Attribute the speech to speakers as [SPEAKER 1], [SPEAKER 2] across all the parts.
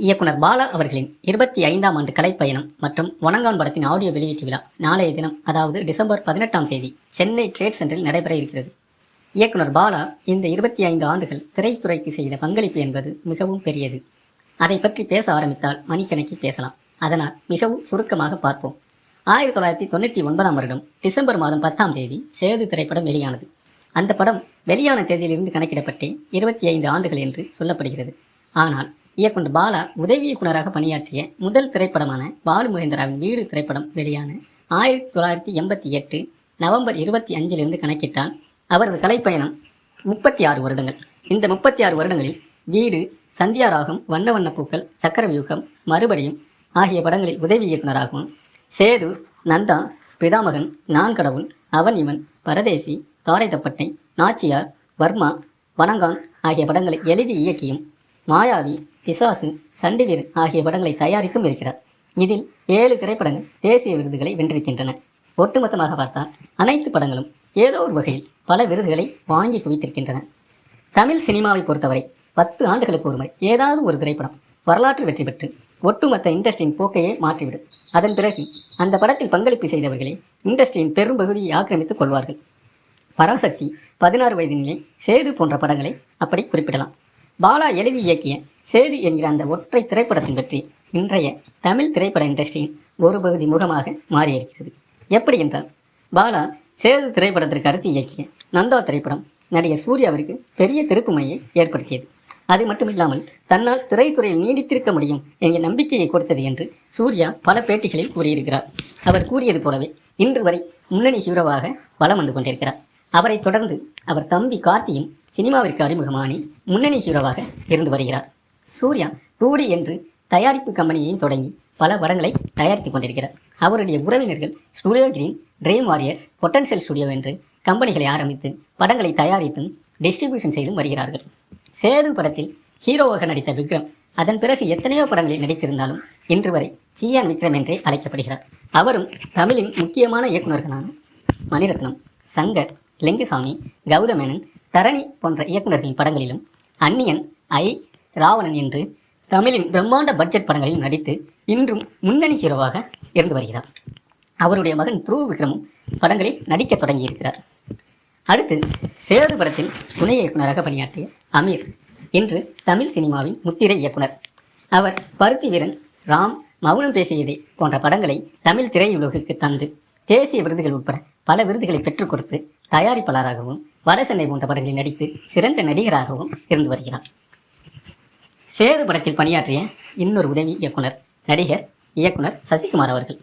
[SPEAKER 1] இயக்குனர் பாலா அவர்களின் இருபத்தி ஐந்தாம் ஆண்டு கலைப்பயணம் மற்றும் வணங்கான் படத்தின் ஆடியோ வெளியீட்டு விழா நாளைய தினம் அதாவது டிசம்பர் பதினெட்டாம் தேதி சென்னை ட்ரேட் சென்டரில் நடைபெற இருக்கிறது. இயக்குனர் பாலா இந்த இருபத்தி ஐந்து ஆண்டுகள் திரைத்துறைக்கு செய்த பங்களிப்பு என்பது மிகவும் பெரியது. அதை பற்றி பேச ஆரம்பித்தால் மணிக்கணக்கில் பேசலாம். அதனால் மிகவும் சுருக்கமாக பார்ப்போம். ஆயிரத்தி தொள்ளாயிரத்தி தொண்ணூற்றி ஒன்பதாம் வருடம் டிசம்பர் மாதம் பத்தாம் தேதி சேது திரைப்படம் வெளியானது. அந்த படம் வெளியான தேதியிலிருந்து கணக்கிடப்பட்டே இருபத்தி ஐந்து ஆண்டுகள் என்று சொல்லப்படுகிறது. ஆனால் இயக்குனர் பாலா உதவி இயக்குனராக பணியாற்றிய முதல் திரைப்படமான பாலு மகேந்திராவின் வீடு திரைப்படம் வெளியான ஆயிரத்தி தொள்ளாயிரத்தி எண்பத்தி எட்டு நவம்பர் இருபத்தி அஞ்சிலிருந்து கணக்கிட்டால் அவரது கலைப்பயணம் முப்பத்தி ஆறு வருடங்கள். இந்த முப்பத்தி ஆறு வருடங்களில் வீடு சந்தியாராகம் வண்ண வண்ண பூக்கள் சக்கரவியூகம் மறுபடியும் ஆகிய படங்களில் உதவி இயக்குனராகவும் சேது நந்தா பிதாமகன் நான் கடவுள் அவன் இவன் பரதேசி தாரை தப்பட்டை நாச்சியார் வர்மா வணங்கான் ஆகிய படங்களை எழுதி இயக்கியும் மாயாவி பிசாசு சண்டிவீரன் ஆகிய படங்களை தயாரித்தும் இருக்கிறார். இதில் ஏழு திரைப்படங்கள் தேசிய விருதுகளை வென்றிருக்கின்றன. ஒட்டுமொத்தமாக பார்த்தால் அனைத்து படங்களும் ஏதோ ஒரு வகையில் பல விருதுகளை வாங்கி குவித்திருக்கின்றன. தமிழ் சினிமாவை பொறுத்தவரை பத்து ஆண்டுகளுக்கு ஒருமுறை ஏதாவது ஒரு திரைப்படம் வரலாற்று வெற்றி பெற்று ஒட்டுமொத்த இண்டஸ்ட்ரியின் போக்கையே மாற்றிவிடும். அதன் பிறகு அந்த படத்தில் பங்களிப்பு செய்தவர்களே இண்டஸ்ட்ரியின் பெரும் பகுதியை ஆக்கிரமித்துக் கொள்வார்கள். பராசக்தி பதினாறு வயது நிலை சேது போன்ற படங்களை அப்படி குறிப்பிடலாம். பாலா எழுதி இயக்கிய சேது என்கிற அந்த ஒற்றை திரைப்படத்தின் வெற்றி இன்றைய தமிழ் திரைப்பட இண்டஸ்ட்ரியின் ஒரு பகுதி முகமாக மாறியிருக்கிறது. எப்படி என்றால் பாலா சேது திரைப்படத்திற்கு அடுத்து இயக்கிய நந்தா திரைப்படம் நடிகர் சூர்யாவிற்கு பெரிய திருப்புமையை ஏற்படுத்தியது. அது மட்டுமில்லாமல் தன்னால் திரைத்துறையில் நீடித்திருக்க முடியும் என்கிற நம்பிக்கையை கொடுத்தது என்று சூர்யா பல பேட்டிகளில் கூறியிருக்கிறார். அவர் கூறியது போலவே இன்று வரை முன்னணி ஹீரோவாக வலம் வந்து கொண்டிருக்கிறார். அவரைத் தொடர்ந்து அவர் தம்பி கார்த்தியும் சினிமாவிற்கு அறிமுகமானி முன்னணி ஹீரோவாக இருந்து வருகிறார். சூர்யா டூடி என்று தயாரிப்பு கம்பெனியையும் தொடங்கி பல படங்களை தயாரித்துக் கொண்டிருக்கிறார். அவருடைய உறவினர்கள் Studio Green Dream Warriors Potential Studio என்று கம்பெனிகளை ஆரம்பித்து படங்களை தயாரித்தும் டிஸ்ட்ரிபியூஷன் செய்தும் வருகிறார்கள். சேது படத்தில் ஹீரோவாக நடித்த விக்ரம் அதன் பிறகு எத்தனையோ படங்களில் நடித்திருந்தாலும் இன்று வரை சியான் விக்ரம் என்றே அழைக்கப்படுகிறார். அவரும் தமிழின் முக்கியமான இயக்குநர்களான மணிரத்னம் சங்கர் லிங்குசாமி கௌதமேனன் தரணி போன்ற இயக்குநர்களின் படங்களிலும் அந்நியன் ஐ ராவணன் என்று தமிழின் பிரம்மாண்ட பட்ஜெட் படங்களில் நடித்து இன்றும் முன்னணி ஹீரோவாக இருந்து வருகிறார். அவருடைய மகன் துருவ விக்ரமும் படங்களில் நடிக்க தொடங்கியிருக்கிறார். அடுத்து சேது படத்தில் துணை இயக்குனராக பணியாற்றிய அமீர் இன்று தமிழ் சினிமாவின் முத்திரை இயக்குனர். அவர் பருத்தி வீரன் ராம் மௌனம் பேசியதே போன்ற படங்களை தமிழ் திரையுலகிற்கு தந்து தேசிய விருதுகள் உட்பட பல விருதுகளை பெற்றுக் கொடுத்து தயாரிப்பாளராகவும் வடசென்னை போன்ற படங்களில் நடித்து சிறந்த நடிகராகவும் இருந்து வருகிறார். சேது படத்தில் பணியாற்றிய இன்னொரு உதவி இயக்குனர் நடிகர் இயக்குனர் சசிகுமார் அவர்கள்.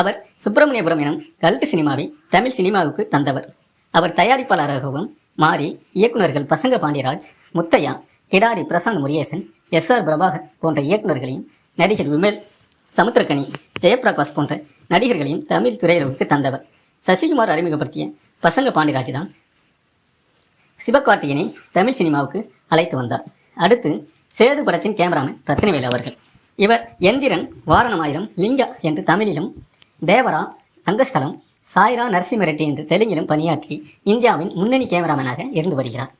[SPEAKER 1] அவர் சுப்பிரமணியபுரம் எனும் கல்ட் சினிமாவை தமிழ் சினிமாவுக்கு தந்தவர். அவர் தயாரிப்பாளராகவும் மாறி இயக்குனர்கள் பசங்க பாண்டியராஜ் முத்தையா கிடாரி பிரசாந்த் முருகேசன் எஸ் ஆர் பிரபாகர் போன்ற இயக்குநர்களையும் நடிகர் விமல் சமுத்திரக்கனி ஜெயபிரகாஷ் போன்ற நடிகர்களையும் தமிழ் திரையுலகுக்கு தந்தவர். சசிகுமார் அறிமுகப்படுத்திய பசங்க பாண்டியராஜ் தான் சிவகார்த்திகேயனை தமிழ் சினிமாவுக்கு அழைத்து வந்தார். அடுத்து சேது படத்தின் கேமராமேன் ரத்னவேல் அவர்கள். இவர் எந்திரன் வாரணமாயிரம் லிங்கா என்று தமிழிலும் தேவரா அங்கஸ்தலம் சாய்ரா நரசிம்மரெட்டி என்று தெலுங்கிலும் பணியாற்றி இந்தியாவின் முன்னணி கேமராமேனாக இருந்து வருகிறார்.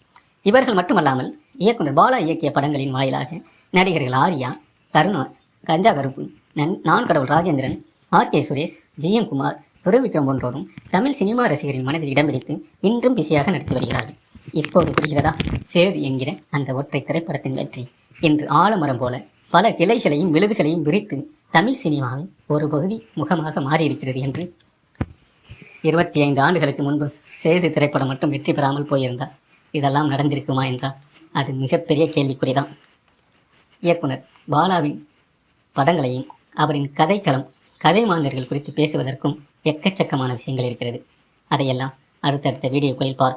[SPEAKER 1] இவர்கள் மட்டுமல்லாமல் இயக்குனர் பாலா இயக்கிய படங்களின் வாயிலாக நடிகர்கள் ஆர்யா கருணாஸ் கஞ்சா கருப்பு நன் நான் கடவுள் Rajendran R K Suresh G M Kumar Duraivikram போன்றோரும் Tamil cinema ரசிகரின் மனதில் இடம் பிடித்து இன்றும் பிஸியாக நடித்து வருகிறார்கள். இப்போது புரிகிறதா? சேது என்கிற அந்த ஒற்றை திரைப்படத்தின் வெற்றி. என்று ஆலமரம் போல பல கிளைகளையும் விழுதுகளையும் விரித்து தமிழ் சினிமாவின் ஒரு பகுதி முகமாக மாறியிருக்கிறது என்று இருபத்தி ஐந்து ஆண்டுகளுக்கு முன்பு சேது திரைப்படம் மட்டும் வெற்றி பெறாமல் போயிருந்தால் இதெல்லாம் நடந்திருக்குமா என்றால் அது மிகப்பெரிய கேள்விக்குறிதான். இயக்குனர் பாலாவின் படங்களையும் அவரின் கதைக்களம் கதை மாந்தர்கள் குறித்து பேசுவதற்கும் எக்கச்சக்கமான விஷயங்கள் இருக்கிறது. அதையெல்லாம் அடுத்தடுத்த வீடியோக்களில் பார்ப்போம்.